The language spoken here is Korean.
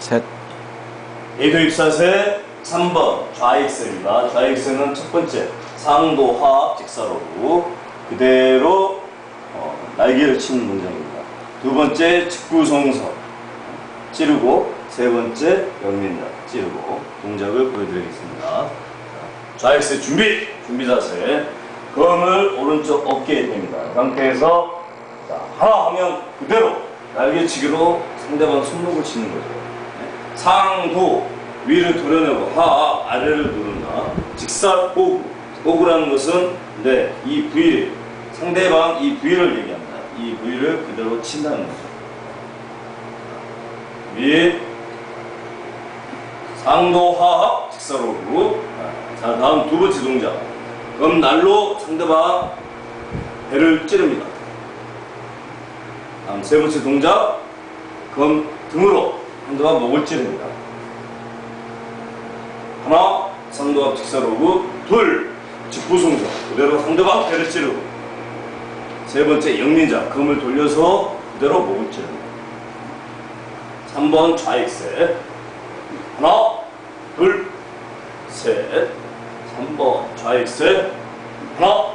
셋, A도 입사세 3번 좌익세입니다. 좌익세는 첫 번째 상도 화합 직사로고 그대로 어, 날개를 치는 문장입니다. 두 번째 직구성서 찌르고 세 번째 영민자 찌르고 동작을 보여드리겠습니다. 자, 좌익세 준비 준비 자세 검을 오른쪽 어깨에 댑니다. 그 상태에서 자, 하나 하면 그대로 날개치기로 상대방 손목을 치는 거죠. 네. 상도 위를 도려내고 하 아래를 누른다. 직사 호구 호구라는 것은 네, 이 부위 상대방 이 부위를 얘기합니다. 이 부위를 그대로 친다는 거죠. 위 상도 하합 직사로구 자 다음 두 번째 동작 그럼 날로 상대방 배를 찌릅니다. 다음 세 번째 동작 그럼 등으로 상대방 목을 찌릅니다. 하나 상도합 직사로구 둘 직부송자 그대로 상대방 배를 찌르고 세 번째 영민자 검을 돌려서 그대로 목을 찌릅니다. 3번 좌익세 하나 둘 셋 3번 좌익세 하나